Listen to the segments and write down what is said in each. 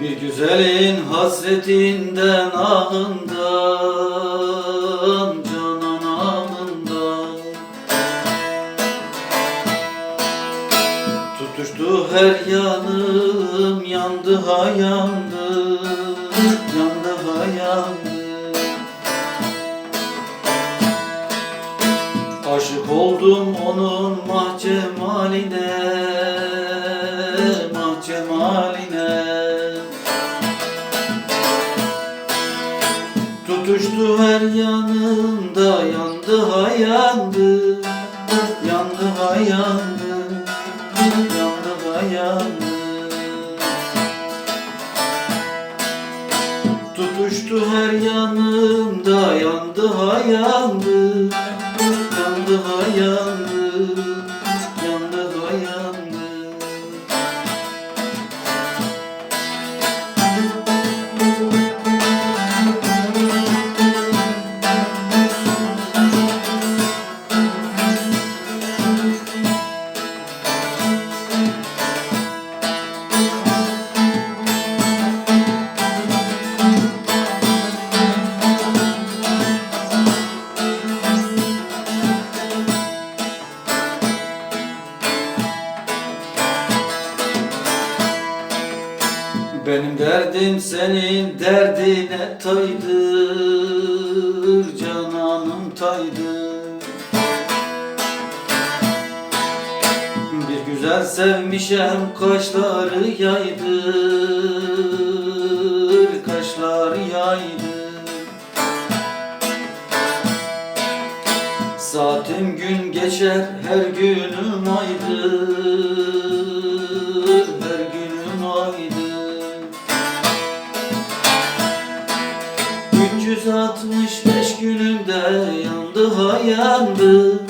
Bir güzelin hasretinden ahından Canan ahından Tutuştu her yanım Yandı ha yandı Yandı ha yandı Aşık oldum onun Mahcemaline Tutuştu her yanında Yandı ha yandı Yandı ha yandı Yandı ha yandı Tutuştu her yanımda Yandı ha Yandı Benim derdim senin derdine taydır Cananım taydır. Bir güzel sevmişem kaşları yaydır Kaşları yaydır. Saatim gün geçer her günüm aydır 365 günümde yandı ha yandı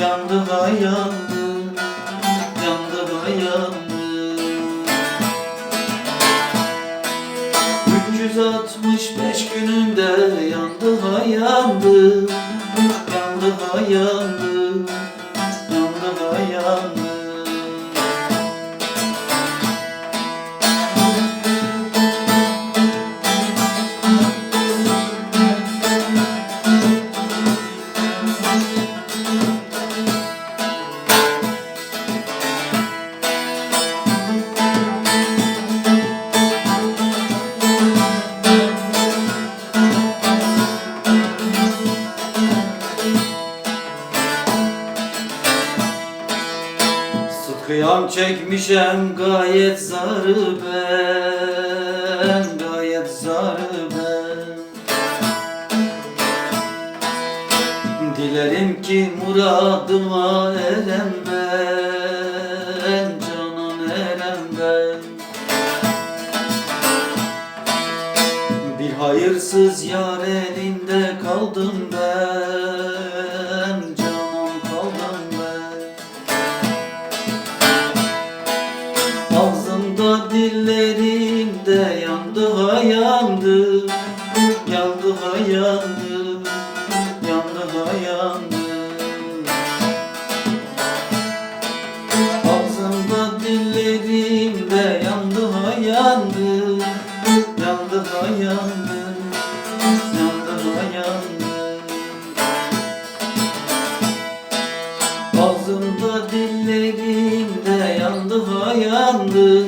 Yandı ha yandı Yandı ha yandı 365 günümde yandı ha yandı Yandı ha Yandı Sıtkıyam çekmişem gayet zarı ben Gayet zarı ben. Dilerim ki muradıma erem ben Canan erem ben. Bir hayırsız yar elinde kaldım ben Yandı, yandı yandım Yandım yandım Yandım yandım Ağzımda dillerimde yandı yandım